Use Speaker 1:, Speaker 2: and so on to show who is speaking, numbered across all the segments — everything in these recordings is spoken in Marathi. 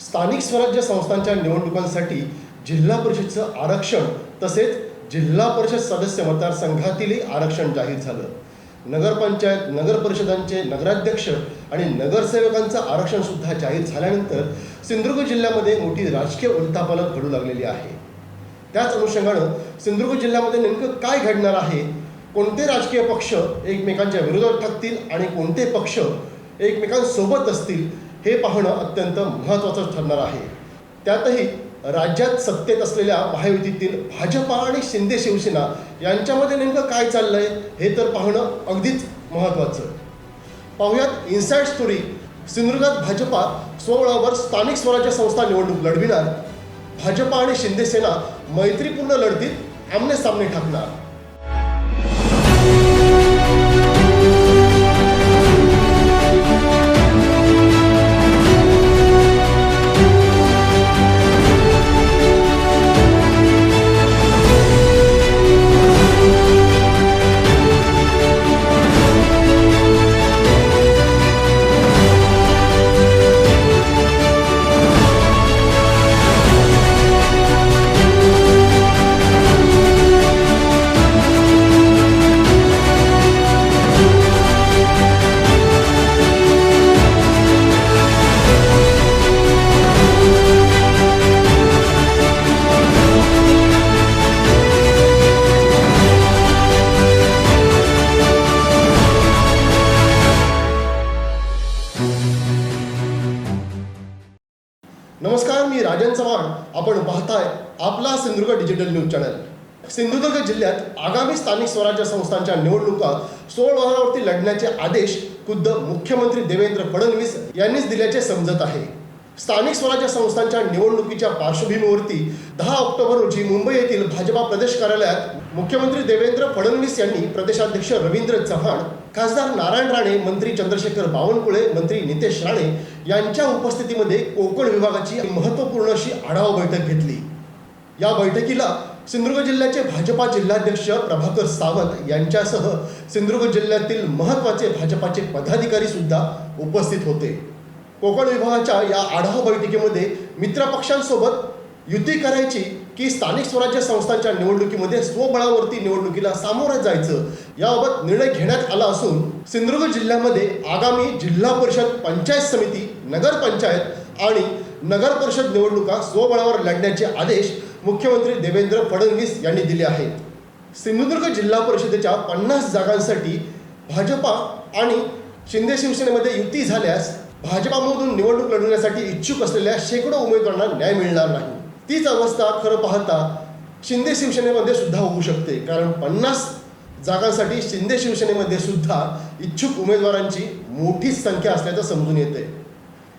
Speaker 1: स्थानिक स्वराज्य संस्थांच्या निवडणुकांसाठी जिल्हा परिषदचं आरक्षण तसेच जिल्हा परिषद सदस्य मतदारसंघातीलही आरक्षण जाहीर झालं. नगरपंचायत नगर परिषदांचे नगराध्यक्ष आणि नगरसेवकांचं आरक्षण सुद्धा जाहीर झाल्यानंतर सिंधुदुर्ग जिल्ह्यामध्ये मोठी राजकीय उलथापालत घडू लागलेली आहे. त्याच अनुषंगानं सिंधुदुर्ग जिल्ह्यामध्ये नेमकं काय घडणार आहे? कोणते राजकीय पक्ष एकमेकांच्या विरोधात ठकतील आणि कोणते पक्ष एकमेकांसोबत असतील? हे पाहणं अत्यंत महत्त्वाचं ठरणार आहे. त्यातही राज्यात सत्तेत असलेल्या महायुतीतील भाजपा आणि शिंदे शिवसेना यांच्यामध्ये नेमकं काय चाललंय हे तर पाहणं अगदीच महत्त्वाचं. पाहुयात इन्साइड स्टोरी. सिंधुदुर्गात भाजपा स्वबळावर स्थानिक स्वराज्य संस्था निवडणूक लढविणार. भाजपा आणि शिंदेसेना मैत्रीपूर्ण लढतीत आमने सामने ठाकणार. राजन चव्हाण आपण पाहताय आपला Sindhudurg digital news channel Sindhudurg जिल्ह्यात आगामी स्थानिक स्वराज्य संस्थांच्या निवडणुका सोळवारावरती लढण्याचे आदेश खुद्द मुख्यमंत्री देवेंद्र फडणवीस यांनीच दिल्याचे समजत आहे. स्थानिक स्वराज्य संस्थांच्या निवडणुकीच्या पार्श्वभूमीवरती दहा ऑक्टोबर रोजी मुंबई येथील भाजपा प्रदेश कार्यालयात मुख्यमंत्री देवेंद्र फडणवीस यांनी प्रदेशाध्यक्ष रवींद्र चव्हाण खासदार नारायण राणे मंत्री चंद्रशेखर बावनकुळे मंत्री नितेश राणे यांच्या उपस्थितीमध्ये कोकण विभागाची महत्त्वपूर्ण अशी आढावा बैठक घेतली. या बैठकीला सिंधुदुर्ग जिल्ह्याचे भाजपा जिल्हाध्यक्ष प्रभाकर सावंत यांच्यासह सिंधुदुर्ग जिल्ह्यातील महत्त्वाचे भाजपाचे पदाधिकारी सुद्धा उपस्थित होते. कोकण विभागाच्या या आढावा बैठकीमध्ये मित्रपक्षांसोबत युती करायची की स्थानिक स्वराज्य संस्थांच्या निवडणुकीमध्ये स्वबळावरती निवडणुकीला सामोरं जायचं याबाबत निर्णय घेण्यात आला असून सिंधुदुर्ग जिल्ह्यामध्ये आगामी जिल्हा परिषद पंचायत समिती नगरपंचायत आणि नगर परिषद निवडणुका स्वबळावर लढण्याचे आदेश मुख्यमंत्री देवेंद्र फडणवीस यांनी दिले आहेत. सिंधुदुर्ग जिल्हा परिषदेच्या पन्नास जागांसाठी भाजपा आणि शिंदे शिवसेनेमध्ये युती झाल्यास भाजपामधून निवडणूक लढवण्यासाठी इच्छुक असलेल्या शेकडो उमेदवारांना न्याय मिळणार नाही. तीच अवस्था खरं पाहता शिंदे शिवसेनेमध्ये सुद्धा होऊ शकते. कारण पन्नास जागांसाठी शिंदे शिवसेनेमध्ये सुद्धा इच्छुक उमेदवारांची मोठीच संख्या असल्याचं समजून येते.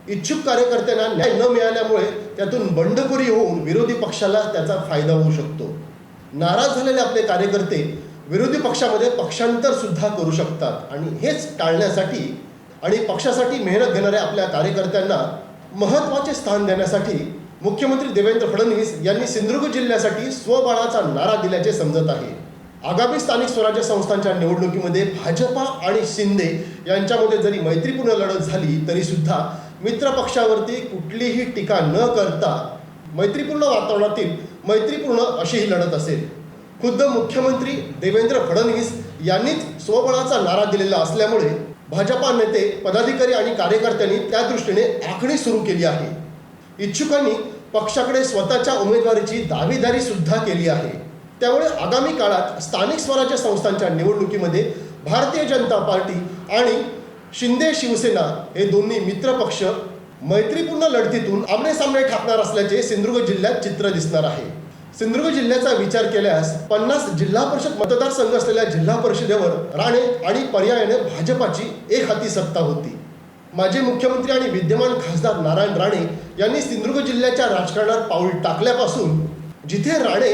Speaker 1: इच्छुक कार्यकर्त्यांना न्याय न मिळाल्यामुळे त्यातून बंडखोरी होऊन विरोधी पक्षाला त्याचा फायदा होऊ शकतो. नाराज झालेले आपले कार्यकर्ते विरोधी पक्षामध्ये पक्षांतर सुद्धा करू शकतात आणि हेच टाळण्यासाठी आणि पक्षासाठी मेहनत घेणाऱ्या आपल्या कार्यकर्त्यांना महत्त्वाचे स्थान देण्यासाठी मुख्यमंत्री देवेंद्र फडणवीस यांनी सिंधुदुर्ग जिल्ह्यासाठी स्वबळाचा नारा दिल्याचे समजत आहे. आगामी स्थानिक स्वराज्य संस्थांच्या निवडणुकीमध्ये भाजपा आणि शिंदे यांच्यामध्ये जरी मैत्रीपूर्ण लढत झाली तरी सुद्धा कुठलीही टीका न करता मैत्रीपूर्ण वातावरणातील मैत्रीपूर्ण अशी ही लढत असेल. खुद्द मुख्यमंत्री देवेंद्र फडणवीस यांनीच स्वबळाचा नारा दिलेला असल्यामुळे भाजपा नेते पदाधिकारी आणि कार्यकर्त्यांनी त्या दृष्टीने आखणी सुरू केली आहे. इच्छुकांनी पक्षाकडे स्वतःच्या उमेदवारीची दावेदारी सुद्धा केली आहे. त्यामुळे आगामी काळात स्थानिक स्वराज्य संस्थांच्या निवडणुकीमध्ये भारतीय जनता पार्टी आणि शिंदे शिवसेना हे दोन्ही मित्रपक्ष मैत्रीपूर्ण लढतीतून आमनेसामने ठाकणार असल्याचे सिंधुदुर्ग जिल्ह्यात चित्र दिसणार आहे. सिंधुदुर्ग जिल्ह्याचा विचार केल्यास पन्नास जिल्हा परिषद मतदारसंघ असलेल्या जिल्हा परिषदेवर राणे आणि पर्यायाने भाजपाची एक हाती सत्ता होती. माजी मुख्यमंत्री आणि विद्यमान खासदार नारायण राणे यांनी सिंधुदुर्ग जिल्ह्याच्या राजकारणात पाऊल टाकल्यापासून जिथे राणे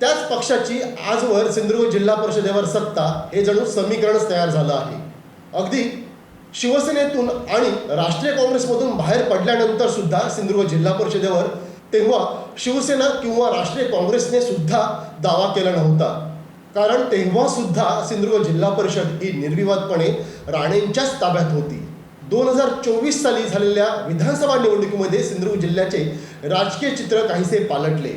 Speaker 1: त्याच पक्षाची आजवर सिंधुदुर्ग जिल्हा परिषदेवर सत्ता हे जणू समीकरणच तयार झालं आहे. अगदी शिवसेनेतून आणि राष्ट्रीय काँग्रेसमधून बाहेर पडल्यानंतर सुद्धा सिंधुदुर्ग जिल्हा परिषदेवर तेव्हा शिवसेना किंवा राष्ट्रीय काँग्रेसने सुद्धा दावा केला नव्हता. कारण तेव्हा सुद्धा सिंधुदुर्ग जिल्हा परिषद ही निर्विवादपणे राणेंच्याच ताब्यात होती. दोन हजार चोवीस साली झालेल्या विधानसभा निवडणुकीमध्ये सिंधुदुर्ग जिल्ह्याचे राजकीय चित्र काहीसे पालटले.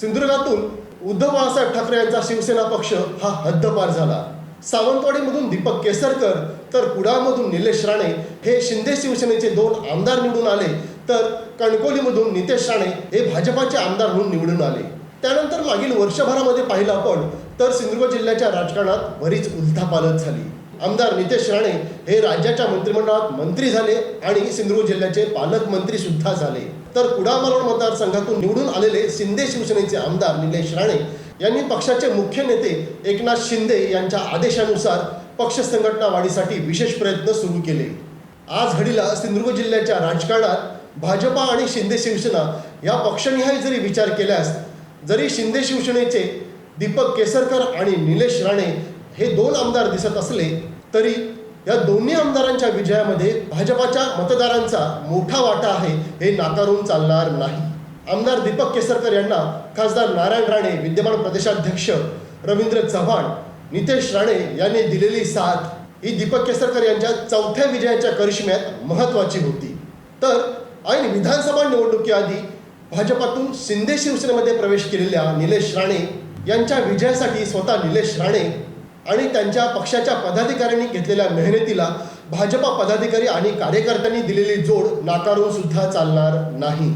Speaker 1: सिंधुदुर्गातून उद्धव बाळासाहेब ठाकरे यांचा शिवसेना पक्ष हा हद्दपार झाला. सावंतवाडीमधून दीपक केसरकर तर कुडाळमधून निलेश राणे हे शिंदे शिवसेनेचे दोन आमदार निवडून आले तर कणकोलीमधून नितेश राणे हे भाजपाचे आमदार म्हणून निवडून आले. त्यानंतर मागील वर्षभरामध्ये पाहिलं आपण तर सिंधुदुर्ग जिल्ह्याच्या राजकारणात बरीच उलथापालथ झाली. आमदार नितेश राणे हे राज्याच्या मंत्रिमंडळात मंत्री झाले आणि सिंधुदुर्ग जिल्ह्याचे पालकमंत्री सुद्धा झाले. तर कुडाळ मतदारसंघातून निवडून आलेले शिंदे शिवसेनेचे आमदार निलेश राणे यांनी पक्षाचे मुख्य नेते एकनाथ शिंदे यांच्या आदेशानुसार पक्ष संघटना वाढीसाठी विशेष प्रयत्न सुरू केले. आज घडीला सिंधुदुर्ग जिल्ह्याच्या राजकारणात भाजपा आणि शिंदे शिवसेना या पक्षनिहाय जरी विचार केल्यास जरी शिंदे शिवसेनेचे दीपक केसरकर आणि निलेश राणे हे दोन आमदार दिसत असले तरी या दोन्ही आमदारांच्या विजयामध्ये भाजपाच्या मतदारांचा मोठा वाटा आहे हे नाकारून चालणार नाही. आमदार दीपक केसरकर यांना खासदार नारायण राणे विद्यमान प्रदेशाध्यक्ष रवींद्र चव्हाण नितेश राणे यांनी दिलेली साथ ही दीपक केसरकर यांच्या चौथ्या विजयाच्या करिश्म्यात महत्वाची होती. तर आणि विधानसभा निवडणुकीआधी भाजपातून शिंदे शिवसेनेमध्ये प्रवेश केलेल्या निलेश राणे यांच्या विजयासाठी स्वतः निलेश राणे आणि त्यांच्या पक्षाच्या पदाधिकाऱ्यांनी घेतलेल्या मेहनतीला भाजपा पदाधिकारी आणि कार्यकर्त्यांनी दिलेली जोड नाकारून सुद्धा चालणार नाही.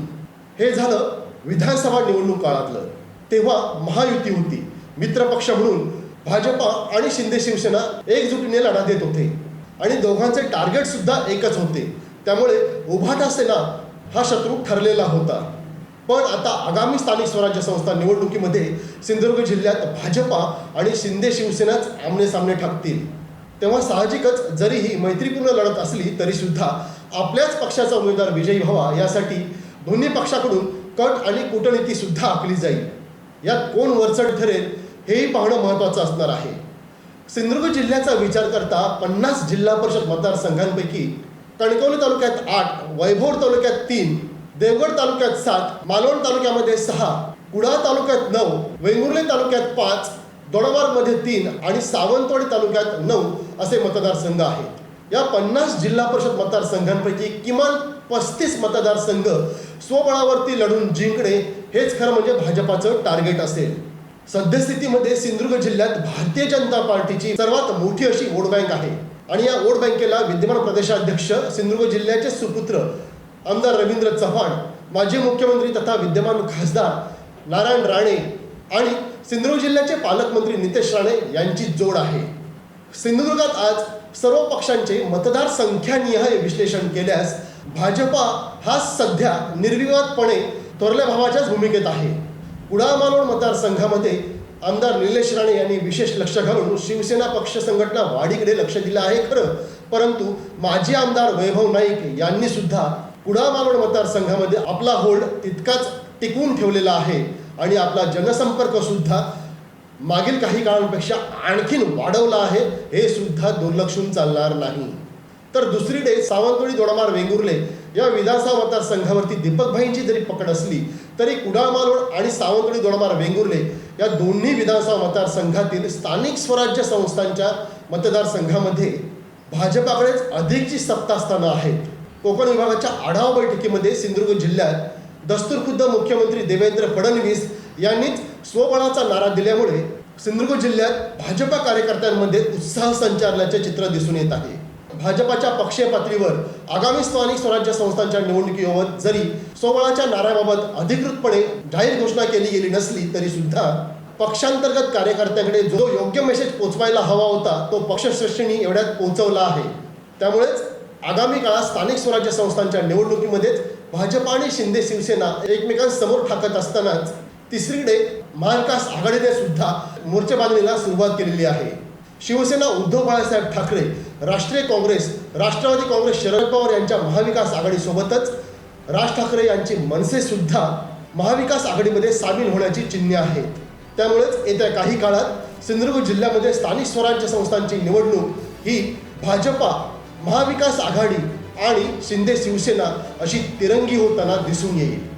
Speaker 1: हे झालं विधानसभा निवडणूक काळातलं. तेव्हा महायुती होती. मित्रपक्ष म्हणून भाजपा आणि शिंदे शिवसेना एकजुटीने लढा देत होते. आणि दोघांचे टार्गेट सुद्धा एकच होते. त्यामुळे उभाटा सेना हा शत्रू ठरलेला होता. पण आता आगामी स्थानिक स्वराज्य संस्था निवडणुकीमध्ये सिंधुदुर्ग जिल्ह्यात भाजपा आणि शिंदे शिवसेनाच आमने सामने ठाकतील. तेव्हा साहजिकच जरी ही मैत्रीपूर्ण लढत असली तरी सुद्धा आपल्याच पक्षाचा उमेदवार विजयी व्हावा यासाठी दोन्ही पक्षाकडून कट आणि कूटनीती सुद्धा आखली जाईल. यात कोण वरचढ ठरेल हेही पाहणं महत्त्वाचं असणार आहे. सिंधुदुर्ग जिल्ह्याचा विचार करता पन्नास जिल्हा परिषद मतदारसंघांपैकी कणकवली तालुक्यात आठ वैभव तालुक्यात तीन देवगड तालुक्यात सात मालवण तालुक्यामध्ये सहा कुडाळ तालुक्यात नऊ वेंगुर्ले तालुक्यात पाच दोडामार्गमध्ये तीन आणि सावंतवाडी तालुक्यात नऊ असे मतदारसंघ आहेत. या पन्नास जिल्हा परिषद मतदारसंघांपैकी किमान पस्तीस मतदारसंघ स्वबळावरती लढून जिंकणे हेच खरं म्हणजे भाजपाचं टार्गेट असेल. सद्यस्थितीमध्ये सिंधुदुर्ग जिल्ह्यात भारतीय जनता पार्टीची सर्वात मोठी अशी वोट बँक आहे. आणि या वोट बँकेला विद्यमान प्रदेशाध्यक्ष सिंधुदुर्ग जिल्ह्याचे सुपुत्र आमदार रवींद्र चव्हाण माजी मुख्यमंत्री तथा विद्यमान खासदार नारायण राणे आणि सिंधुदुर्ग जिल्ह्याचे पालकमंत्री नितेश राणे यांची जोड आहे. सिंधुदुर्गात आज सर्व पक्षांचे मतदार संख्यानिहाय विश्लेषण केल्यास भाजपा हा सध्या निर्विवादपणे थोरल्या भावाच्याच भूमिकेत आहे. कुडामालोड मतदारसंघामध्ये आमदार निलेश राणे यांनी विशेष लक्ष घालून शिवसेना पक्ष संघटना वाढीकडे लक्ष दिलं आहे खरं. परंतु माजी आमदार वैभव नाईक यांनी सुद्धा कुडाळ मतदारसंघामध्ये आपला होल्ड तितकाच टिकवून ठेवलेला आहे. आणि आपला जनसंपर्क सुद्धा मागील काही काळांपेक्षा आणखीन वाढवला आहे हे सुद्धा दुर्लक्षून चालणार नाही. तर दुसरीकडे सावंतवाडी दोडामार वेंगुर्ले या विधानसभा मतदारसंघावरती दीपकभाईंची जरी पकड असली तरी कुडाळ मालवण आणि सावंतवाडी दोडामार वेंगुर्ले या दोन्ही विधानसभा मतदारसंघातील स्थानिक स्वराज्य संस्थांच्या मतदारसंघामध्ये भाजपाकडेच अधिकची सत्ता स्थानं आहेत. कोकण विभागाच्या आढावा बैठकीमध्ये सिंधुदुर्ग जिल्ह्यात दस्तूरखुद्द मुख्यमंत्री देवेंद्र फडणवीस यांनीच स्वबळाचा नारा दिल्यामुळे सिंधुदुर्ग जिल्ह्यात भाजपा कार्यकर्त्यांमध्ये उत्साह संचारल्याचे चित्र दिसून येत आहे. भाजपाच्या पक्षीय पातळीवर आगामी स्थानिक स्वराज्य संस्थांच्या निवडणुकीबाबत जरी सोमळाच्या नाऱ्याबाबत अधिकृतपणे जाहीर घोषणा केली गेली नसली तरी सुद्धा पक्षांतर्गत कार्यकर्त्यांकडे जो योग्य मेसेज पोचवायला हवा होता तो पक्षश्रेष्ठींनी एवढ्यात पोहोचवला आहे. त्यामुळेच आगामी काळात स्थानिक स्वराज्य संस्थांच्या निवडणुकीमध्येच भाजप आणि शिंदे शिवसेना एकमेकांसमोर ठाकत असतानाच तिसरीकडे महाविकास आघाडीने सुद्धा मोर्चे बांधणीला सुरुवात केलेली आहे. शिवसेना उद्धव बाळासाहेब ठाकरे राष्ट्रीय काँग्रेस राष्ट्रवादी काँग्रेस शरद पवार यांच्या महाविकास आघाडीसोबतच राज ठाकरे यांची मनसेसुद्धा महाविकास आघाडीमध्ये सामील होण्याची चिन्हे आहेत. त्यामुळेच येत्या काही काळात सिंधुदुर्ग जिल्ह्यामध्ये स्थानिक स्वराज्य संस्थांची निवडणूक ही भाजपा महाविकास आघाडी आणि शिंदे शिवसेना अशी तिरंगी होताना दिसून येईल.